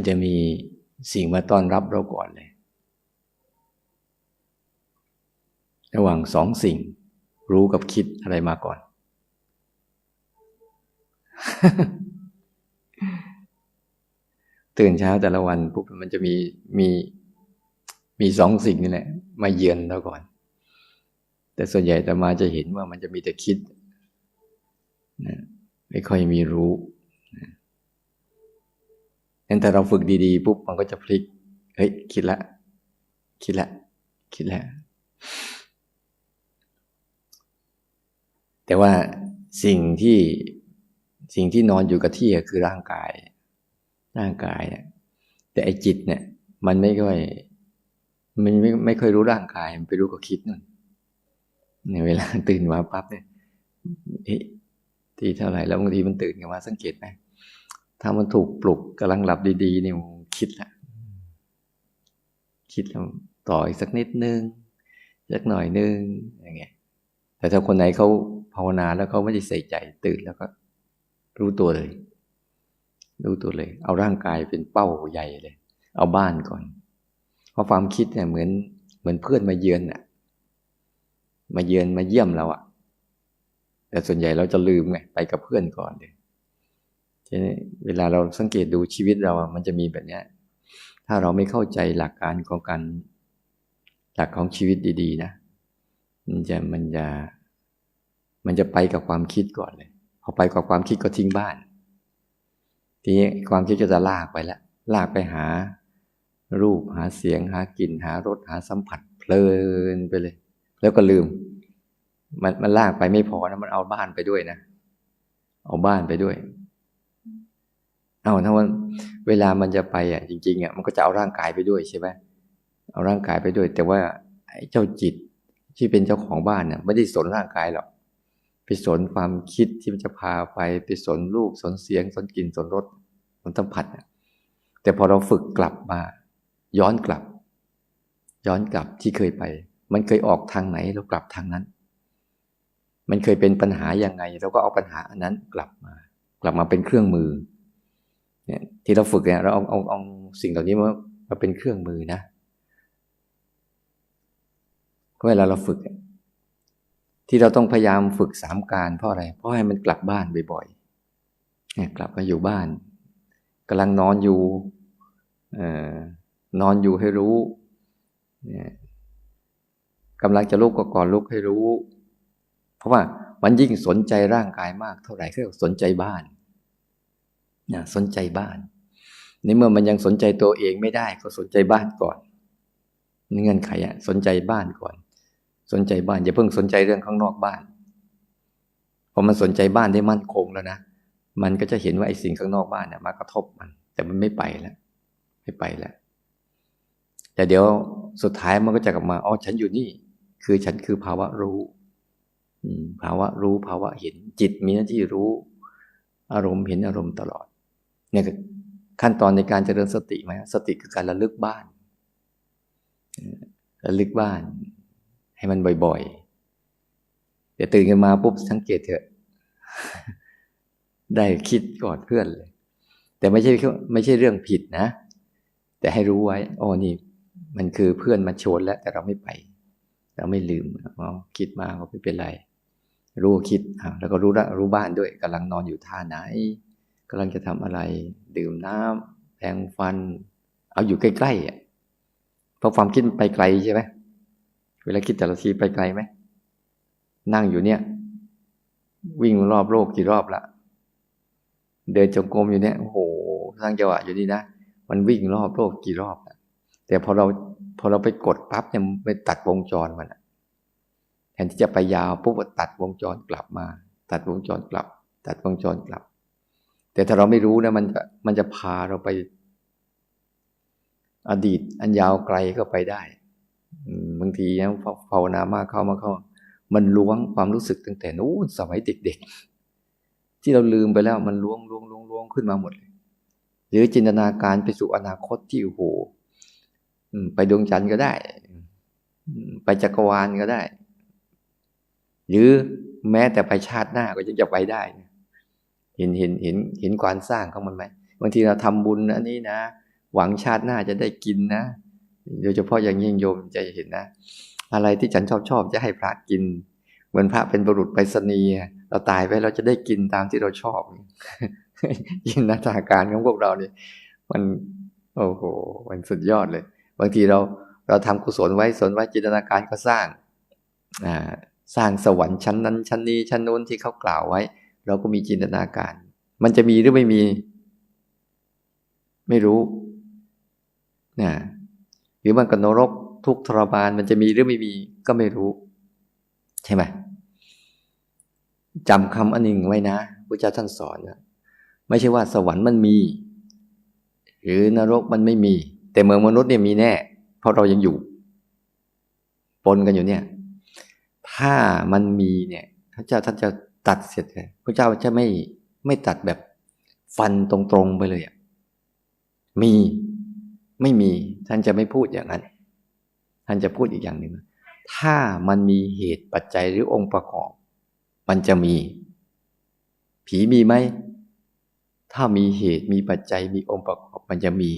มันจะมีสิ่งมาต้อนรับเราก่อนเลย ระหว่างสองสิ่ง รู้กับคิดอะไรมาก่อน ตื่นเช้าแต่ละวันปุ๊บมันจะมีมีมีสองสิ่งนี่แหละมาเยือนเราก่อน แต่ส่วนใหญ่แต่มาจะเห็นว่ามันจะมีแต่คิดนะไม่ค่อยมีรู้ งั้นแต่เราฝึกดีๆปุ๊บมันก็จะพลิก เฮ้ย คิดละ คิดละ คิดละ แต่ว่าสิ่งที่สิ่งที่นอนอยู่กับที่คือร่างกาย ร่างกายเนี่ยแต่ไอจิตเนี่ย มันไม่ค่อยมันไม่ไม่ค่อยรู้ร่างกาย มันไปรู้กับคิดนั่นในเวลาตื่นมาปั๊บเนี่ยที่เท่าไหร่แล้วบางทีมันตื่นขึ้นมาสังเกตไหม ถ้ามันถูกปลุกกำลังหลับดีๆเนี่ยคิดละคิดแล้วต่ออีกสักนิดนึงสักหน่อยนึงอย่างเงี้ยแต่ถ้าคนไหนเขาภาวนาแล้วเขาไม่ได้ใส่ใจตื่นแล้วก็ รู้ตัวเลย รู้ตัวเลย เอาร่างกายเป็นเป้าใหญ่เลย เอาบ้านก่อน เพราะความคิดเนี่ยเหมือน เหมือนเพื่อนมาเยือนอะมาเยือนมาเยี่ยมเราอะแต่ส่วนใหญ่เราจะลืมไงไปกับเพื่อนก่อนเลย เวลาเราสังเกตดูชีวิตเรา มันจะมีแบบนี้ถ้าเราไม่เข้าใจหลักการของการหลักของชีวิตดี ๆ นะ มันจะมันจะมันจะไปกับความคิดก่อนเลย พอไปกับความคิดก็ทิ้งบ้าน ทีนี้ความคิดก็จะลากไปล้วลากไปหา รูปหาเสียงหากลิ่นหารสหาสัมผัสเพลินไปเลย แล้วก็ลืม มันมันลากไปไม่พอนะมันเอาบ้านไปด้วยนะ เอาบ้านไปด้วย เอาถ้าว่าเวลามันจะไปอะจริงๆอะมันก็จะเอาร่างกายไปด้วยใช่ไหมเอาร่างกายไปด้วย แต่ว่าไอ้เจ้าจิตที่เป็นเจ้าของบ้านเนี่ยไม่ได้สนร่างกายหรอกไปสนความคิดที่มันจะพาไปไปสนรูปสนเสียงสนกลิ่นสนรสสนสัมผัสแต่พอเราฝึกกลับมา ย้อนกลับ ย้อนกลับที่เคยไป มันเคยออกทางไหนเรากลับทางนั้น มันเคยเป็นปัญหาอยังไง เราก็เอาปัญหาอันนั้นกลับมา กลับมาเป็นเครื่องมือ เนี่ยที่เราฝึกเนี่ยเราเอาเอาเอาสิ่งเหล่านี้มามาเป็นเครื่องมือนะเวลาเราฝึก ที่เราต้องพยายามฝึกสามการเพราะอะไร เพราะให้มันกลับบ้านบ่อยๆนี่กลับมาอยู่บ้านกำลังนอนอยู่นอนอยู่ให้รู้กำลังจะลุกก็ก่อนลุกให้รู้ เพราะว่ามันยิ่งสนใจร่างกายมากเท่าไหร่ก็สนใจบ้าน นะสนใจบ้าน ในเมื่อมันยังสนใจตัวเองไม่ได้ก็สนใจบ้านก่อนเงื่อนไขอะสนใจบ้านก่อน สนใจบ้านอย่าเพิ่งสนใจเรื่องข้างนอกบ้านพอมันสนใจบ้านได้มั่นคงแล้วนะมันก็จะเห็นว่าไอ้สิ่งข้างนอกบ้านเนี่ยมากระทบมัน แต่มันไม่ไปแล้วไม่ไปแล้วแต่เดี๋ยวสุดท้ายมันก็จะกลับมาอ๋อฉันอยู่นี่ คือฉันคือภาวะรู้ภาวะรู้ภาวะเห็นจิตมีหน้าที่รู้ อารมณ์เห็นอารมณ์ตลอด เนี่ยขั้นตอนในการเจริญสติไหมสติคือการระลึกบ้านระลึกบ้าน ให้มันบ่อยๆเดี๋ยวตื่นขึ้นมาปุ๊บสังเกตเถอะ ได้คิดกอดเพื่อนเลย แต่ไม่ใช่ไม่ใช่เรื่องผิดนะ แต่ให้รู้ไว้อ๋อนี่ มันคือเพื่อนมาชวนแล้ว แต่เราไม่ไป เราไม่ลืมอ๋อคิดมาก็ไม่เป็นไร รู้คิดแล้วก็รู้รู้บ้านด้วยกำลังนอนอยู่ท่าไหน กำลังจะทำอะไร ดื่มน้ำแปรงฟัน เอาอยู่ใกล้ๆอะเพราะความคิดไปไกลใช่ไหมเวลาคิดแต่ละทีไปไกลไหมนั่งอยู่เนี่ย วิ่งรอบโลกกี่รอบละเดินจงกรมอยู่เนี่ยโอ้โหสร้างจังหวะอยู่นี่นะมันวิ่งรอบโลกกี่รอบแต่พอเราพอเราไปกดปั๊บเนี่ยไปตัดวงจรมันแทนที่จะไปยาวปุ๊บตัดวงจรกลับมา ตัดวงจรกลับ ตัดวงจรกลับ แต่ถ้าเราไม่รู้นะมันจะมันจะพาเราไป อดีตอันยาวไกลก็ไปได้บางทีนะภาวนามากเข้ามาเข้า มันล้วงความรู้สึกตั้งแต่นู้นสมัยเด็กๆ ที่เราลืมไปแล้วมันล้วงล้วงล้วงล้วงขึ้นมาหมดเลย หรือจินตนาการไปสู่อนาคตที่โอ้โหไปดวงจันทร์ก็ได้ ไปจักรวาลก็ได้ หรือแม้แต่ไปชาติหน้าก็ยังจะไปได้ เห็นเห็นเห็นเห็นความสร้างของมันไหมบางทีเราทำบุญอันนี้นะ หวังชาติหน้าจะได้กินนะ โดยเฉพาะอย่างยิ่งโยมจะเห็นนะ อะไรที่ฉันชอบชอบจะให้พระกิน เหมือนพระเป็นบุรุษไปรษณีย์เราตายไปเราจะได้กินตามที่เราชอบยินนาฏาการของพวกเราเนี่ยมันโอ้โหมันสุดยอดเลย บางทีเราเราทำกุศลไว้สนไว้จินตนาการก็สร้างอ่าสร้างสวรรค์ชั้นนั้นชั้นนี้ชั้นโน้นที่เขากล่าวไว้ เราก็มีจินตนาการ มันจะมีหรือไม่มี ไม่รู้นะหรือมันกับนรกทุกทรมาน มันจะมีหรือไม่มีก็ไม่รู้ ใช่ไหมจำคำอันหนึ่งไว้นะพระเจ้าท่านสอนนะไม่ใช่ว่าสวรรค์มันมี หรือนรกมันไม่มี แต่เมืองมนุษย์เนี่ยมีแน่ เพราะเรายังอยู่ ปนกันอยู่เนี่ย ถ้ามันมีเนี่ยพระเจ้าท่านจะ ตัดเสร็จเลยพระเจ้าจะไม่ไม่ตัดแบบฟันตรงๆไปเลยอะมีไม่มีท่านจะไม่พูดอย่างนั้น ท่านจะพูดอีกอย่างหนึ่งถ้ามันมีเหตุปัจจัยหรือองค์ประกอบ มันจะมี ผีมีไหม ถ้ามีเหตุมีปัจจัยมีองค์ประกอบมันจะมี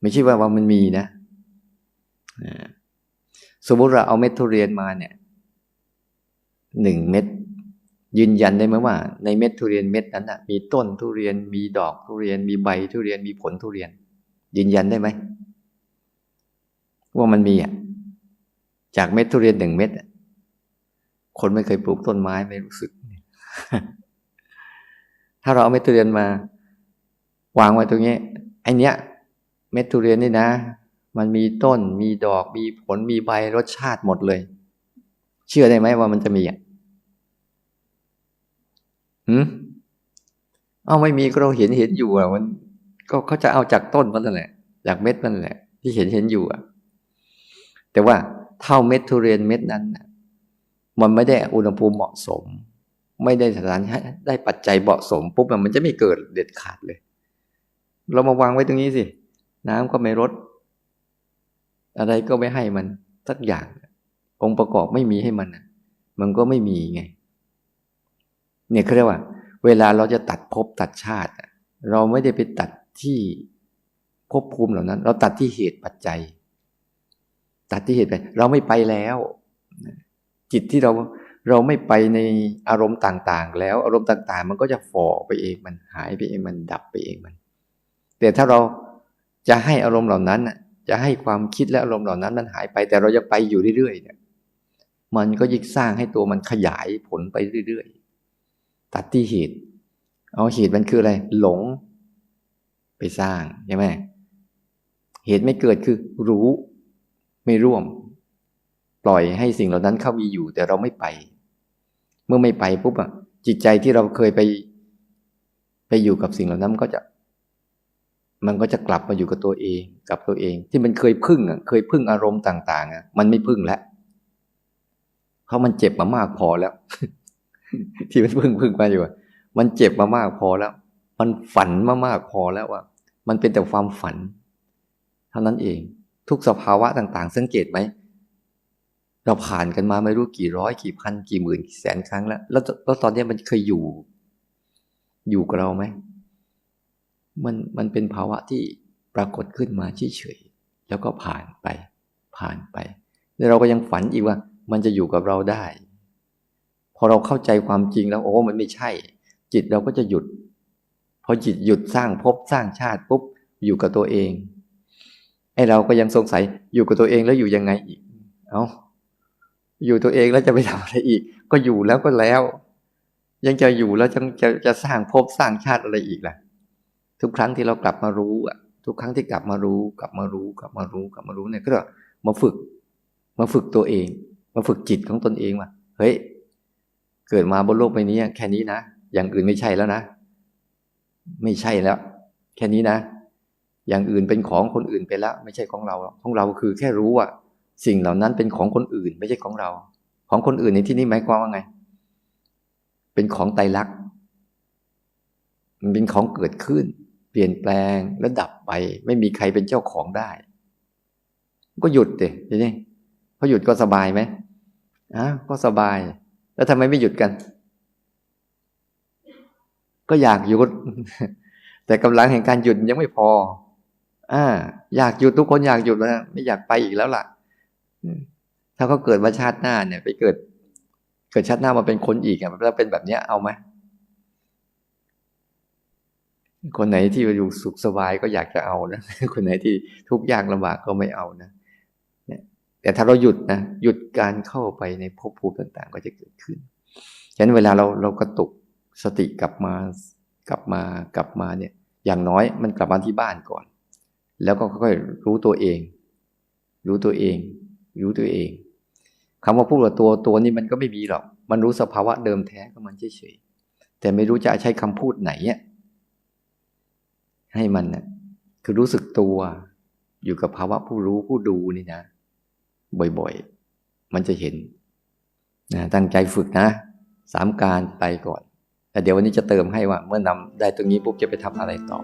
ไม่ใช่ว่าว่ามันมีนะสมมติเราเอาเม็ดทุเรียนมาเนี่ย หนึ่งเม็ดยืนยันได้ไหมว่า ในเม็ดทุเรียนเม็ดนั้นนะมีต้นทุเรียนมีดอกทุเรียนมีใบทุเรียนมีผลทุเรียน ยืนยันได้ไหมว่ามันมีอะจากเม็ดทุเรียนหนึ่งเม็ดคนไม่เคยปลูกต้นไม้ไม่รู้สึก ถ้าเราเอาเม็ดทุเรียนมา วางไว้ตรงนี้ไอเนี้ย เม็ดทุเรียนนี่นะ มันมีต้นมีดอกมีผลมีใบรสชาติหมดเลย เชื่อได้ไหมว่ามันจะมีอะ หืมเอาไม่มีก็เราเห็นเห็นอยู่อะ มัน ก็เขาจะเอาจากต้นมันนั่นแหละจากเม็ดมันแหละ ที่เห็นเห็นอยู่อะ แต่ว่าเท่าเม็ดทุเรียนเม็ดนั้นมันไม่ได้อุณหภูมิเหมาะสม ไม่ได้สถานได้ปัจจัยเหมาะสมปุ๊บมันจะไม่เกิดเด็ดขาดเลย เรามาวางไว้ตรงนี้สิ น้ำก็ไม่ลดอะไรก็ไม่ให้มันสักอย่าง องค์ประกอบไม่มีให้มันมันก็ไม่มีไง เนี่ยเขาเรียกว่า เวลาเราจะตัดภพตัดชาติ เราไม่ได้ไปตัดที่ภพภูมิเหล่านั้น เราตัดที่เหตุปัจจัย ตัดที่เหตุไป เราไม่ไปแล้ว จิตที่เราเราไม่ไปในอารมณ์ต่างๆ แล้วอารมณ์ต่าง ๆ มันก็จะฝ่อไปเองมันหายไปเองมันดับไปเองมัน แต่ถ้าเราจะให้อารมณ์เหล่านั้นจะให้ความคิดและอารมณ์เหล่านั้นมันหายไป แต่เราจะไปอยู่เรื่อยๆเนี่ยมันก็ยิ่งสร้างให้ตัวมันขยายผลไปเรื่อยๆ ตัดที่เหตุเอาเหตุมันคืออะไร หลง ไปสร้างใช่ไหมเหตุไม่เกิดคือรู้ไม่ร่วม ปล่อยให้สิ่งเหล่านั้นเข้ามีอยู่ แต่เราไม่ไป เมื่อไม่ไปปุ๊บอะจิตใจที่เราเคยไป ไปอยู่กับสิ่งเหล่านั้นมันก็จะ มันก็จะกลับมาอยู่กับตัวเอง กับตัวเอง ที่มันเคยพึ่งอะเคยพึ่งอารมณ์ต่าง ๆอะมันไม่พึ่งแล้วเพราะมันเจ็บมามากพอแล้ว ที่มันพึ่งพึ่งมาอยู่มันเจ็บมามากพอแล้ว มันฝันมามากพอแล้วว่ามันเป็นแต่ความฝัน เท่านั้นเอง ทุกสภาวะต่าง ๆ สังเกตไหมเราผ่านกันมาไม่รู้กี่ร้อยกี่พันกี่หมื่นกี่แสนครั้งแล้ว แล้วตอนนี้มันเคยอยู่ อยู่กับเราไหมมันมันเป็นภาวะที่ปรากฏขึ้นมาเฉยๆแล้วก็ผ่านไป ผ่านไปแล้วเราก็ยังฝันอีกว่า มันจะอยู่กับเราได้ อเราเข้าใจความจริงแล้วโอ้มันไม่ใช่ จิตเราก็จะหยุด พอจิตหยุดสร้างภพสร้างชาติปุ๊บอยู่กับตัวเองไอ้เราก็ยังสงสัยอยู่กับตัวเองแล้วอยู่ยังไงอีก เอาอยู่ตัวเองแล้วจะไปทำอะไรอีก ก็อยู่แล้วก็แล้ว ยังจะอยู่แล้วจะจะจะสร้างภพสร้างชาติอะไรอีกล่ะ ทุกครั้งที่เรากลับมารู้อะ ทุกครั้งที่กลับมารู้ กลับมารู้ กลับมารู้ กลับมารู้เนี่ยก็มาฝึก มาฝึกตัวเอง มาฝึกจิตของตนเองว่าเฮ้ย เกิดมาบนโลกใบนี้แค่นี้นะ อย่างอื่นไม่ใช่แล้วนะ ไม่ใช่แล้ว แค่นี้นะ อย่างอื่นเป็นของคนอื่นไปแล้ว ไม่ใช่ของเรา ของเราคือแค่รู้ว่า สิ่งเหล่านั้นเป็นของคนอื่น ไม่ใช่ของเรา ของคนอื่นในที่นี้หมายความว่าไง เป็นของไตรลักษณ์มันเป็นของเกิดขึ้น เปลี่ยนแปลงและดับไป ไม่มีใครเป็นเจ้าของได้ ก็หยุดเดทีนี้พอหยุดก็สบายไหมอะก็สบาย แล้วทำไมไม่หยุดกัน ก็อยากหยุด แต่กำลังแห่งการหยุดยังไม่พอ อ่า อยากหยุดทุกคนอยากหยุดแล้วไม่อยากไปอีกแล้วล่ะถ้าเขาเกิดมาชาติหน้าเนี่ย ไปเกิด เกิดชาติหน้ามาเป็นคนอีกอะแล้วเป็นแบบเนี้ยเอาไหมคนไหนที่อยู่สุขสบายก็อยากจะเอานะ คนไหนที่ทุกข์ยากลำบากก็ไม่เอานะ แต่ถ้าเราหยุดนะหยุดการเข้าไปในภพภูมิต่างๆ ก็จะเกิดขึ้นฉะนั้นเวลาเราเรากระตุกสติกลับมากลับมากลับมาเนี่ย อย่างน้อยมันกลับมาที่บ้านก่อน แล้วก็ค่อยๆรู้ตัวเอง รู้ตัวเอง รู้ตัวเองคำว่าพูดว่าตัวตัวนี้มันก็ไม่มีหรอก มันรู้สภาวะเดิมแท้ของมันเฉยๆแต่ไม่รู้จะใช้คำพูดไหนเนี่ยให้มันนะคือรู้สึกตัวอยู่กับภาวะผู้รู้ผู้ดูนี่นะ บ่อยๆ มันจะเห็นนะตั้งใจฝึกนะสามการไปก่อนแต่เดี๋ยววันนี้จะเติมให้ว่า เมื่อนำได้ตรงนี้ปุ๊บจะไปทำอะไรต่อ